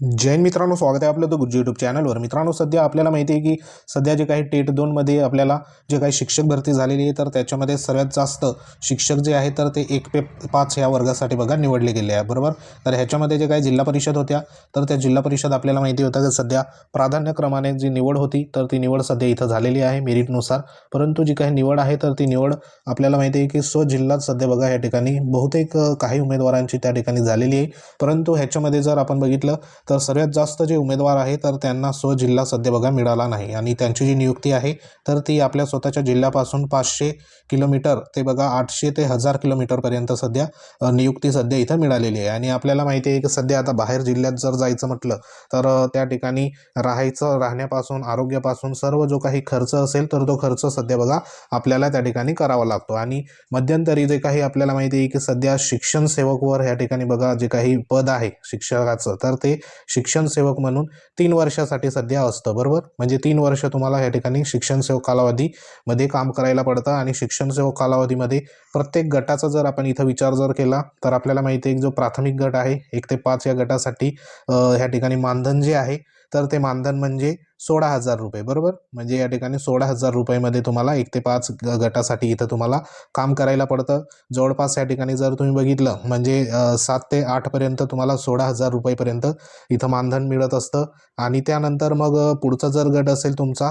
जैन मित्रांनो स्वागत आहे आपलं तर यूट्यूब चॅनलवर मित्रांनो सध्या आपल्याला माहिती आहे की सध्या जे काही टेट दोनमध्ये आपल्याला जे काही शिक्षक भरती झालेली आहे तर त्याच्यामध्ये सर्वात जास्त शिक्षक जे आहे तर ते एक पे पाच ह्या वर्गासाठी बघा निवडले गेले आहे बरोबर? तर ह्याच्यामध्ये जे काही जिल्हा परिषद होत्या तर त्या जिल्हा परिषद आपल्याला माहिती होतं की सध्या प्राधान्यक्रमाने जी निवड होती तर ती निवड सध्या इथं झालेली आहे मेरिटनुसार. परंतु जी काही निवड आहे तर ती निवड आपल्याला माहिती आहे की स्वजिल्हात सध्या बघा या ठिकाणी बहुतेक काही उमेदवारांची त्या ठिकाणी झालेली आहे. परंतु ह्याच्यामध्ये जर आपण बघितलं तर सर्वात जास्त जे उमेदवार आहे तर त्यांना स्वजिल्हा सध्या बघा मिळाला नाही. आणि त्यांची जी नियुक्ती आहे तर ती आपल्या स्वतःच्या जिल्ह्यापासून पाचशे किलोमीटर ते बघा आठशे ते हजार किलोमीटरपर्यंत सध्या नियुक्ती सध्या इथं मिळालेली आहे. आणि आपल्याला माहिती आहे की सध्या आता बाहेर जिल्ह्यात जर जायचं म्हटलं तर त्या ठिकाणी राहायचं राहण्यापासून आरोग्यापासून सर्व जो काही खर्च असेल तर तो खर्च सध्या बघा आपल्याला त्या ठिकाणी करावा लागतो. आणि मध्यंतरी जे काही आपल्याला माहिती आहे की सध्या शिक्षण सेवकवर ह्या ठिकाणी बघा जे काही पद आहे शिक्षकाचं तर ते शिक्षण सेवक म्हणून तीन वर्षासाठी सध्या असतं बरोबर? म्हणजे तीन वर्ष तुम्हाला या ठिकाणी शिक्षण सेवक कालावधीमध्ये काम करायला पडतं आणि शिक्षण सेवक कालावधीमध्ये प्रत्येक गटाचा जर आपण इथं विचार जर केला तर आपल्याला माहिती आहे की जो प्राथमिक गट आहे एक ते पाच या गटासाठी ह्या ठिकाणी मानधन जे आहे तर ते मानधन म्हणजे सोळा हजार रुपये बरोबर? म्हणजे या ठिकाणी सोळा हजार रुपयेमध्ये तुम्हाला एक ते पाच गटासाठी इथं तुम्हाला काम करायला पडतं. जवळपास या ठिकाणी जर तुम्ही बघितलं म्हणजे सात ते आठपर्यंत तुम्हाला सोळा हजार रुपयेपर्यंत इथं मानधन मिळत असतं. आणि त्यानंतर मग पुढचा जर गट असेल तुमचा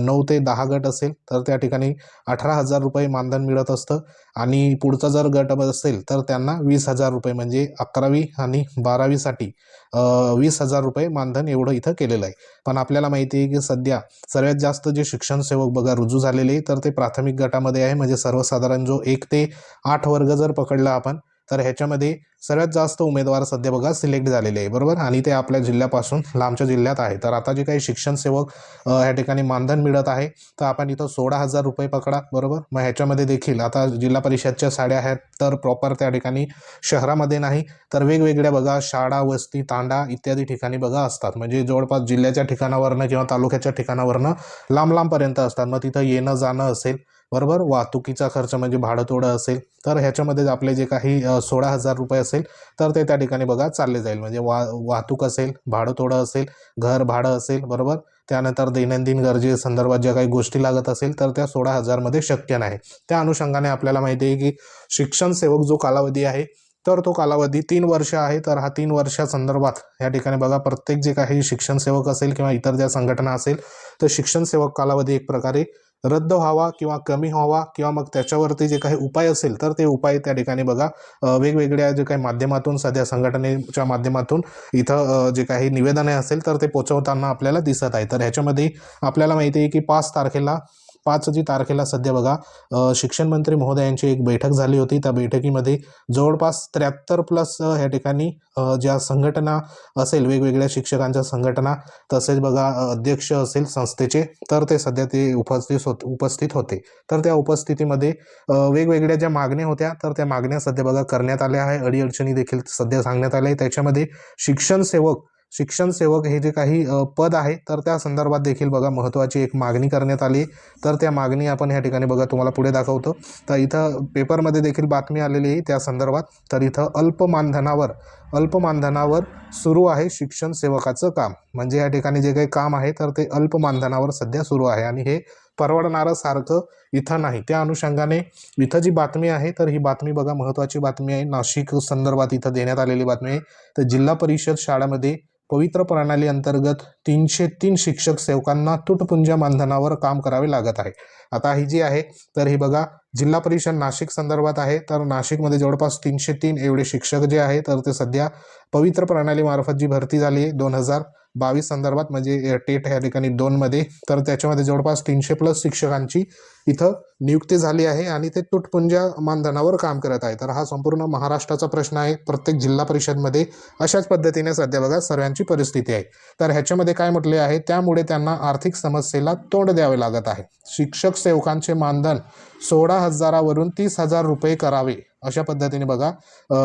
नऊ ते दहा गट असेल तर त्या ठिकाणी अठरा हजार रुपये मानधन मिळत असतं. आणि पुढचा जर गट असेल तर त्यांना वीस हजार रुपये म्हणजे अकरावी आणि बारावीसाठी वीस हजार रुपये मानधन एवढं इथं केलेलं आहे. पण आपल्याला माहिती आहे की सध्या सर्वात जास्त जे शिक्षण सेवक बघा रुजू झालेले तर ते प्राथमिक गटामध्ये आहे. म्हणजे सर्वसाधारण जो एक ते आठ वर्ग जर पकडला आपण तर ह्याच्यामध्ये सर्वात जास्त उमेदवार सध्या बघा सिलेक्ट झालेले आहे बरोबर? आणि ते आपल्या जिल्ह्यापासून लांबच्या जिल्ह्यात आहे. तर आता जे काही शिक्षण सेवक ह्या ठिकाणी मानधन मिळत आहे तर आपण इथं सोळा हजार रुपये पकडा बरोबर? मग ह्याच्यामध्ये देखील आता जिल्हा परिषदच्या साड्या आहेत तर प्रॉपर त्या ठिकाणी शहरामध्ये नाही तर वेगवेगळ्या बघा शाळा वस्ती तांडा इत्यादी ठिकाणी बघा असतात. म्हणजे जवळपास जिल्ह्याच्या ठिकाणावरनं किंवा तालुक्याच्या ठिकाणावरनं लांब लांबपर्यंत असतात. मग तिथं येणं जाणं असेल बरोबर? वाहतुकीचा खर्च म्हणजे भाडंतोडं असेल तर ह्याच्यामध्ये आपले जे काही सोळा हजार रुपये असेल तर ते त्या ठिकाणी बघा चालले जाईल. म्हणजे वा वाहतूक असेल भाडंतोडं असेल घर भाडं असेल बरोबर? त्यानंतर दैनंदिन गरजे संदर्भात ज्या काही गोष्टी लागत असेल तर त्या सोळा हजारमध्ये शक्य नाही. त्या अनुषंगाने आपल्याला माहिती आहे की शिक्षण सेवक जो कालावधी आहे तर तो कालावधी तीन वर्ष आहे तर हा तीन वर्षासंदर्भात या ठिकाणी बघा प्रत्येक जे काही शिक्षण सेवक असेल किंवा इतर ज्या संघटना असेल तर शिक्षण सेवक कालावधी एक प्रकारे रद्द व्हावा किंवा कमी व्हावा किंवा मग त्याच्यावरती जे काही उपाय असेल तर ते उपाय त्या ठिकाणी बघा. वेगवेगळ्या जे काही माध्यमातून सध्या संघटनेच्या माध्यमातून इथं जे काही निवेदने असेल तर ते पोचवताना आपल्याला दिसत आहे. तर ह्याच्यामध्ये आपल्याला माहिती आहे की पाच तारखेला पाच जी तारखेला सध्या बघा शिक्षण मंत्री महोदयांची एक बैठक झाली होती. त्या बैठकीमध्ये जवळपास त्र्याहत्तर प्लस ह्या ठिकाणी ज्या संघटना असेल वेगवेगळ्या शिक्षकांच्या संघटना तसेच बघा अध्यक्ष असेल संस्थेचे तर ते सध्या ते उपस्थित होत उपस्थित होते. तर त्या उपस्थितीमध्ये वेगवेगळ्या ज्या मागण्या होत्या तर त्या मागण्या सध्या बघा करण्यात आल्या आहे. अडीअडचणी देखील सध्या सांगण्यात आल्या आहे त्याच्यामध्ये शिक्षण सेवक शिक्षण सेवक हे जे काही पद आहे तर त्या संदर्भात देखील बघा महत्त्वाची एक मागणी करण्यात आली. तर त्या मागणी आपण ह्या ठिकाणी बघा तुम्हाला पुढे दाखवतो. तर इथं पेपरमध्ये देखील बातमी आलेली आहे त्या संदर्भात. तर इथं अल्प मानधनावर अल्प मानधनावर सुरू आहे शिक्षण सेवकाचं काम. म्हणजे या ठिकाणी जे काही काम आहे तर ते अल्प मानधनावर सध्या सुरू आहे. आणि हे परवडणारं सारखं इथं नाही. त्या अनुषंगाने इथं जी बातमी आहे तर ही बातमी बघा महत्त्वाची बातमी आहे. नाशिक संदर्भात इथं देण्यात आलेली बातमी आहे. तर जिल्हा परिषद शाळामध्ये पवित्र प्रणाली अंतर्गत तीनशे तीन शिक्षक सेवकांना तुटपुंजा मानधनावर काम करावे लागत आहे. आता ही जी आहे तर ही बघा जिल्हा परिषद नाशिक संदर्भात आहे. तर नाशिकमध्ये जवळपास तीनशे तीन एवढे शिक्षक जे आहे तर ते सध्या पवित्र प्रणालीमार्फत जी भरती झाली आहे दोन हजार बावीस संदर्भात म्हणजे टेट ह्या ठिकाणी दोनमध्ये तर त्याच्यामध्ये जवळपास तीनशे प्लस शिक्षकांची इथं नियुक्ती झाली आहे आणि ते तुटपुंजा मानधनावर काम करत आहे. तर हा संपूर्ण महाराष्ट्राचा प्रश्न आहे प्रत्येक जिल्हा परिषदमध्ये अशाच पद्धतीने सध्या बघा सर्वांची परिस्थिती आहे. तर ह्याच्यामध्ये काय म्हटले आहे त्यामुळे त्यांना आर्थिक समस्येला तोंड द्यावे लागत आहे. शिक्षक सेवकांचे मानधन सोळा हजारावरून तीस हजार रुपये करावे. अशा पद्धतीने बघा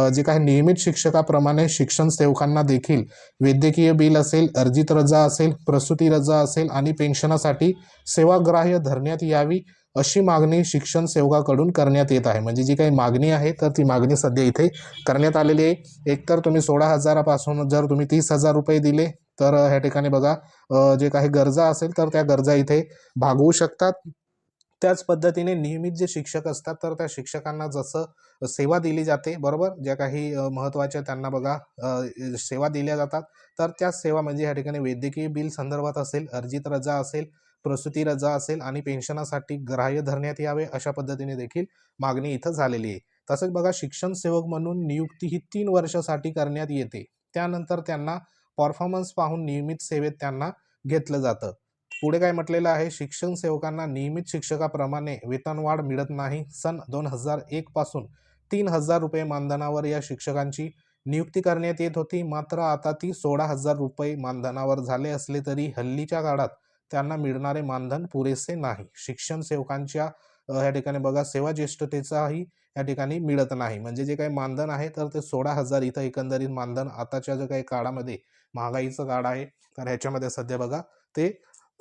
जे काही नियमित शिक्षकाप्रमाणे शिक्षण सेवकांना देखील वैद्यकीय बिल असेल अर्जित रजा असेल प्रसूती रजा असेल आणि पेन्शनासाठी सेवाग्राह्य धरण्यात यावी अशी मागणी शिक्षण सेवकाकडून करण्यात येत आहे. म्हणजे जी काही मागणी आहे तर ती मागणी सध्या इथे करण्यात आलेली आहे. एकतर तुम्ही सोळा हजारापासून जर तुम्ही तीस हजार रुपये दिले तर ह्या ठिकाणी बघा जे काही गरजा असेल तर त्या गरजा इथे भागवू शकतात. त्याच पद्धतीने नियमित जे शिक्षक असतात तर त्या शिक्षकांना जसं सेवा दिली जाते बरोबर? ज्या काही महत्त्वाच्या त्यांना बघा सेवा दिल्या जातात. तर त्या सेवा म्हणजे ह्या ठिकाणी वैद्यकीय बिल संदर्भात असेल अर्जित रजा असेल प्रसूती रजा असेल आणि पेन्शनासाठी ग्राह्य धरण्यात यावे अशा पद्धतीने देखील मागणी इथं झालेली आहे. तसेच बघा शिक्षण सेवक म्हणून नियुक्ती ही तीन वर्षासाठी करण्यात येते. त्यानंतर त्यांना परफॉर्मन्स पाहून नियमित सेवेत त्यांना घेतलं जातं. पुढे काय म्हटलेलं आहे? शिक्षण सेवकांना नियमित शिक्षकाप्रमाणे वेतनवाढ मिळत नाही. सन दोन हजार एक पासून तीन हजार रुपये मानधनावर या शिक्षकांची नियुक्ती करण्यात येत होती. मात्र आता ती सोळा हजार रुपये मानधनावर झाले असले तरी हल्लीच्या काळात त्यांना मिळणारे मानधन पुरेसे नाही. शिक्षण सेवकांच्या या ठिकाणी बघा सेवा ज्येष्ठतेचाही या ठिकाणी मिळत नाही. म्हणजे जे काही मानधन आहे तर ते सोळा हजार इथं एकंदरीत मानधन आताच्या जो काही काळामध्ये महागाईचं काळ आहे तर ह्याच्यामध्ये सध्या बघा ते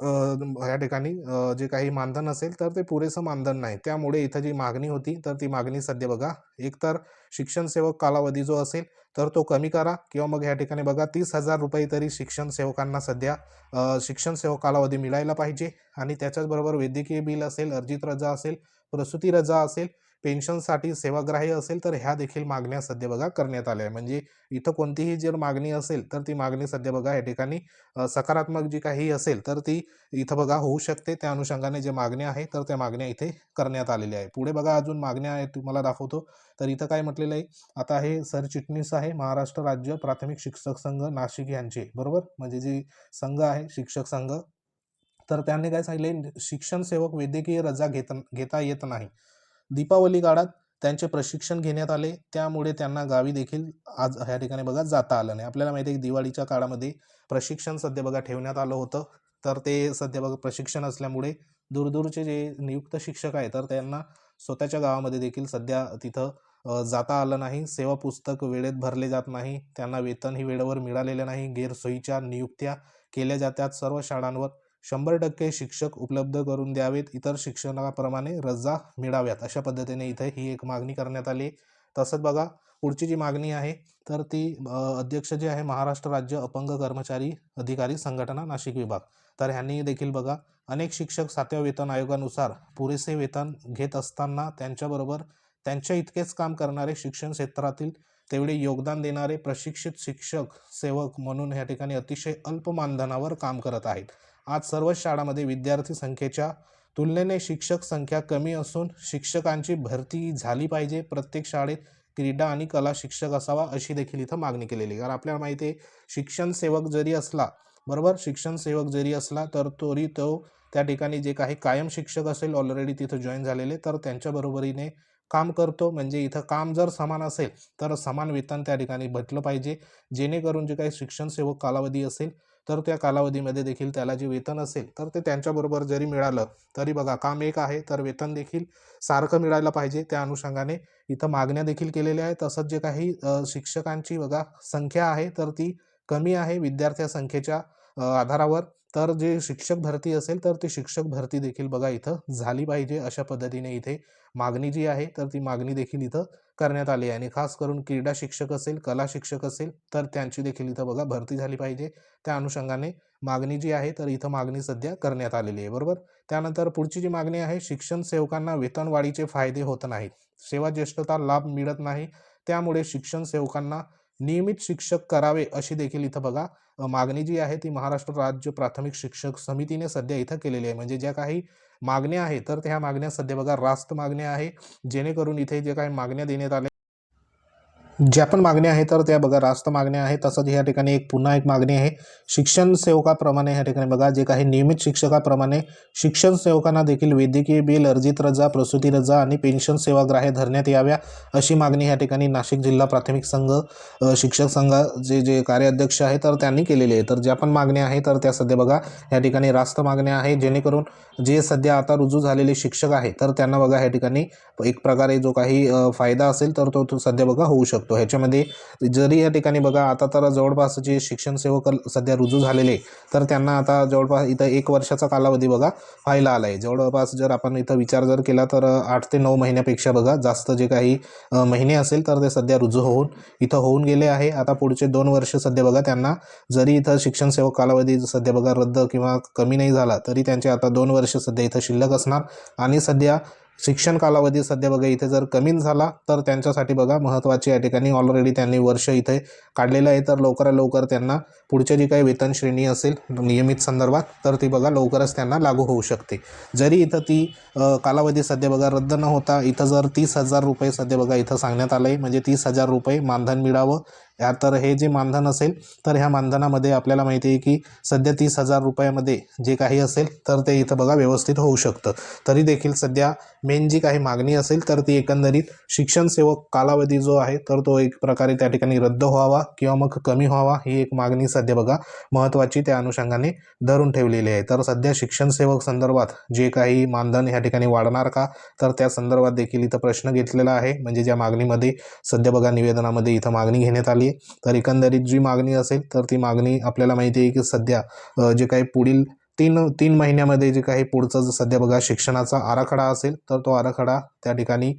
ह्या ठिकाणी जे काही मानधन असेल तर ते पुरेसं मानधन नाही. त्यामुळे इथं जी मागणी होती तर ती मागणी सध्या बघा एकतर शिक्षण सेवक कालावधी जो असेल तर तो कमी करा किंवा मग ह्या ठिकाणी बघा तीस हजार रुपये तरी शिक्षण सेवकांना सध्या शिक्षण सेवक कालावधी मिळायला पाहिजे. आणि त्याच्याचबरोबर वैद्यकीय बिल असेल अर्जित रजा असेल प्रसूती रजा असेल पेन्शनसाठी सेवाग्राही असेल तर ह्या देखील मागण्या सध्या बघा करण्यात आल्या आहे म्हणजे इथं कोणतीही जर मागणी असेल तर ती मागणी सध्या बघा या ठिकाणी सकारात्मक जी काही असेल तर ती इथं बघा होऊ शकते. त्या अनुषंगाने जे मागण्या आहे तर त्या मागण्या इथे करण्यात आलेल्या आहे पुढे बघा अजून मागण्या आहेत तुम्हाला दाखवतो. तर इथं काय म्हटलेलं आहे? आता हे सरचिटणीस आहे महाराष्ट्र राज्य प्राथमिक शिक्षक संघ नाशिक यांचे. बरोबर? म्हणजे जी संघ आहे शिक्षक संघ. तर त्यांनी काय सांगितले शिक्षण सेवक वैद्यकीय रजा घेत घेता येत नाही. दीपावली काळात त्यांचे प्रशिक्षण घेण्यात आले. त्यामुळे त्यांना गावी देखील आज ह्या ठिकाणी बघा जाता आलं नाही. आपल्याला माहिती आहे की दिवाळीच्या काळामध्ये प्रशिक्षण सध्या बघा ठेवण्यात आलं होतं. तर ते सध्या बघा प्रशिक्षण असल्यामुळे दूरदूरचे जे नियुक्त शिक्षक आहे तर त्यांना स्वतःच्या गावामध्ये देखील सध्या तिथं जाता आलं नाही. सेवा पुस्तक वेळेत भरले जात नाही. त्यांना वेतनही वेळेवर मिळालेलं नाही. गैरसोयीच्या नियुक्त्या केल्या जातात. सर्व शाळांवर शंभर टक्के शिक्षक उपलब्ध करून द्यावेत. इतर शिक्षणाप्रमाणे रजा मिळाव्यात. अशा पद्धतीने इथे ही एक मागणी करण्यात आली. तसंच बघा पुढची जी मागणी आहे तर ती अध्यक्ष जे आहे महाराष्ट्र राज्य अपंग कर्मचारी अधिकारी संघटना नाशिक विभाग. तर ह्यांनी देखील बघा अनेक शिक्षक सातव्या वेतन आयोगानुसार पुरेसे वेतन घेत असताना त्यांच्याबरोबर त्यांच्या इतकेच काम करणारे शिक्षण क्षेत्रातील तेवढे योगदान देणारे प्रशिक्षित शिक्षक सेवक म्हणून या ठिकाणी अतिशय अल्प मानधनावर काम करत आहेत. आज सर्वच शाळांमध्ये विद्यार्थी संख्येच्या तुलनेने शिक्षक संख्या कमी असून शिक्षकांची भरती झाली पाहिजे. प्रत्येक शाळेत क्रीडा आणि कला शिक्षक असावा अशी देखील इथं मागणी केलेली आहे. कारण आपल्याला माहिती आहे शिक्षण सेवक जरी असला बरोबर? शिक्षण सेवक जरी असला तर तोरी तो त्या ठिकाणी जे काही कायम शिक्षक असेल ऑलरेडी तिथं जॉईन झालेले तर त्यांच्या बरोबरीने काम करतो. म्हणजे इथं काम जर समान असेल तर समान वेतन त्या ठिकाणी भेटलं पाहिजे. जेणेकरून जे काही शिक्षण सेवक कालावधी असेल तर त्या कालावधीमध्ये देखील त्याला जे वेतन असेल तर ते त्यांच्याबरोबर जरी मिळालं तरी बघा काम एक आहे तर वेतन देखील सारखं मिळायला पाहिजे. त्या अनुषंगाने इथं मागण्या देखील केलेल्या आहेत. तसंच जे काही शिक्षकांची बघा संख्या आहे तर ती कमी आहे विद्यार्थ्या संख्येच्या आधारावर. तर जे शिक्षक भरती असेल तर ती शिक्षक भरती देखील बघा इथं झाली पाहिजे अशा पद्धतीने इथे मागणी जी आहे तर ती मागणी देखील इथं करण्यात आली आहे. आणि खास करून क्रीडा शिक्षक असेल कला शिक्षक असेल तर त्यांची देखील इथं बघा भरती झाली पाहिजे. त्या अनुषंगाने मागणी जी आहे तर इथं मागणी सध्या करण्यात आलेली आहे. बरोबर? त्यानंतर पुढची जी मागणी आहे शिक्षण सेवकांना वेतनवाढीचे फायदे होत नाहीत. सेवा ज्येष्ठता लाभ मिळत नाही. त्यामुळे शिक्षण सेवकांना नियमित शिक्षक करावे अशी देखील इथं बघा मागणी जी आहे ती महाराष्ट्र राज्य प्राथमिक शिक्षक समितीने सध्या इथं केलेली आहे. म्हणजे ज्या काही मागण्या आहे तर त्या मागण्या सध्या बघा रास्त मागण्या आहे. जेणेकरून इथे जे काही मागण्या देण्यात आल्या ज्या पण मागण्या आहेत तर त्या बघा. रास्त मागण्या आहेत तसंच या ठिकाणी एक पुन्हा एक मागणी आहे. शिक्षण सेवकाप्रमाणे या ठिकाणी बघा. जे काही नियमित शिक्षकाप्रमाणे शिक्षण सेवकांना देखील वैद्यकीय बिल अर्जित रजा प्रसूती रजा आणि पेन्शन सेवाग्राह्य धरण्यात याव्या अशी मागणी या ठिकाणी नाशिक जिल्हा प्राथमिक संघ शिक्षक संघा जे जे कार्याध्यक्ष आहे तर त्यांनी केलेले आहे. तर ज्या पण मागण्या आहे तर त्या सध्या बघा या ठिकाणी रास्त मागण्या आहे जेणेकरून जे सध्या आता रुजू झालेले शिक्षक आहे तर त्यांना बघा या ठिकाणी एक प्रकारे जो काही फायदा असेल तर तो सध्या बघा होऊ शकतो. शकतो. ह्याच्यामध्ये जरी या ठिकाणी बघा आता तर जवळपास जे शिक्षण सेवक सध्या रुजू झालेले तर त्यांना आता जवळपास इथं एक वर्षाचा कालावधी बघा व्हायला आला आहे जवळपास जर आपण इथं विचार जर केला तर आठ ते नऊ महिन्यापेक्षा बघा जास्त जे काही महिने असेल तर ते सध्या रुजू होऊन इथं होऊन गेले आहे. आता पुढचे दोन वर्ष सध्या बघा त्यांना जरी इथं शिक्षण सेवक कालावधी सध्या बघा रद्द किंवा कमी नाही झाला तरी त्यांचे आता दोन वर्ष सध्या इथं शिल्लक असणार. आणि सध्या शिक्षण कालावधी सध्या बघा इथे जर कमी झाला तर त्यांच्यासाठी बघा महत्त्वाची या ठिकाणी ऑलरेडी त्यांनी वर्ष इथे काढलेलं आहे. तर लवकरात लवकर त्यांना पुढच्या जी काही वेतन श्रेणी असेल नियमित संदर्भात तर ती बघा लवकरच त्यांना लागू होऊ शकते. जरी इथं ती कालावधी सध्या बघा रद्द न होता इथं जर तीस हजार रुपये सध्या बघा इथं सांगण्यात आलं आहे म्हणजे तीस हजार रुपये मानधन मिळावं तर हे जे मानधन असेल तर ह्या मानधनामध्ये आपल्याला माहिती आहे की सध्या तीस हजार रुपयामध्ये जे काही असेल तर ते इथं बघा व्यवस्थित होऊ शकतं. तरी देखील सध्या मेन जी काही मागणी असेल तर ती एकंदरीत शिक्षण सेवक कालावधी जो आहे तर तो एक प्रकारे त्या ठिकाणी रद्द व्हावा किंवा मग कमी व्हावा ही एक मागणी सध्या बघा महत्त्वाची त्या अनुषंगाने धरून ठेवलेली आहे. तर सध्या शिक्षण सेवक संदर्भात जे काही मानधन ह्या ठिकाणी वाढणार का तर त्या संदर्भात देखील इथं प्रश्न घेतलेला आहे. म्हणजे ज्या मागणीमध्ये सध्या बघा निवेदनामध्ये इथं मागणी घेण्यात आली आहे तर एकंदरीत जी मागणी असेल तर ती मागणी आपल्याला माहिती आहे की सध्या जे काही पुढील तीन तीन महिन्यामध्ये जे काही पुढचं जर सध्या बघा शिक्षणाचा आराखडा असेल तर तो आराखडा त्या ठिकाणी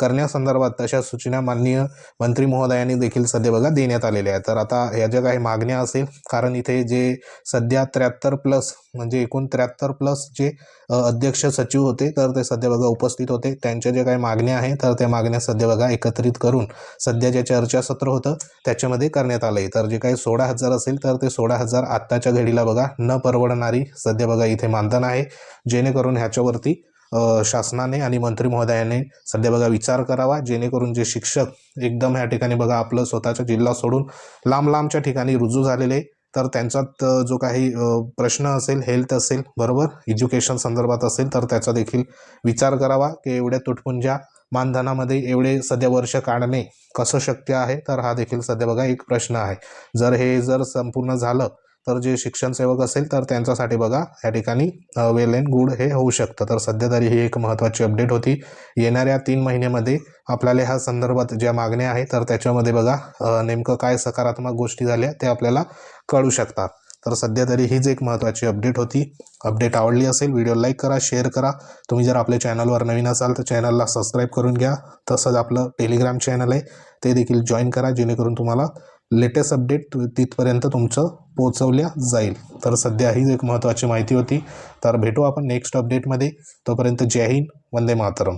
करण्यासंदर्भात तशा सूचना माननीय मंत्री महोदयांनी देखील सध्या बघा देण्यात आलेल्या आहेत. तर आता ह्या ज्या काही मागण्या असेल कारण इथे जे सध्या त्र्याहत्तर प्लस म्हणजे एकूण त्र्याहत्तर प्लस जे अध्यक्ष सचिव होते तर ते सध्या बघा उपस्थित होते. त्यांच्या ज्या काही मागण्या आहे तर त्या मागण्या सध्या बघा एकत्रित करून सध्या जे चर्चासत्र होतं त्याच्यामध्ये करण्यात आलं आहे तर जे काही सोळा हजार असेल तर ते सोळा हजार आत्ताच्या घडीला बघा न परवडणारी सध्या बघा इथे मानधन आहे. जेणेकरून ह्याच्यावरती शासनाने आणि मंत्री महोदयाने सध्या बघा विचार करावा. जेणेकरून जे शिक्षक एकदम ह्या ठिकाणी बघा आपलं स्वतःचा जिल्हा सोडून लांब लांबच्या ठिकाणी रुजू झालेले तर त्यांच्यात जो काही प्रश्न असेल हेल्थ असेल बरोबर एज्युकेशन संदर्भात असेल तर त्याचा देखील विचार करावा की एवढ्या तुटपुंज्या मानधनामध्ये एवढे सध्या वर्ष काढणे कसं शक्य आहे तर हा देखील सध्या बघा एक प्रश्न आहे. जर हे जर संपूर्ण झालं तर जे शिक्षण सेवक असेल तर त्यांच्यासाठी बघा या ठिकाणी वेल अँड गुड हे होऊ शकतं. तर सध्या तरी ही एक महत्त्वाची अपडेट होती. येणाऱ्या तीन महिन्यामध्ये आपल्याला ह्या संदर्भात ज्या मागण्या आहे तर त्याच्यामध्ये बघा नेमकं काय सकारात्मक गोष्टी झाल्या ते आपल्याला कळू शकतात. तर सध्या तरी हीच एक महत्त्वाची अपडेट होती. अपडेट आवडली असेल व्हिडिओ लाईक करा शेअर करा. तुम्ही जर आपल्या चॅनलवर नवीन असाल तर चॅनलला सबस्क्राईब करून घ्या. तसंच आपलं टेलिग्राम चॅनल आहे ते देखील जॉईन करा जेणेकरून तुम्हाला लेटेस्ट अपडेट तु- तिथपर्यंत तुमचं पोचवल्या जाईल. तर सध्या ही एक महत्त्वाची माहिती होती. तर भेटू आपण नेक्स्ट अपडेटमध्ये तोपर्यंत जय हिंद वंदे मातरम.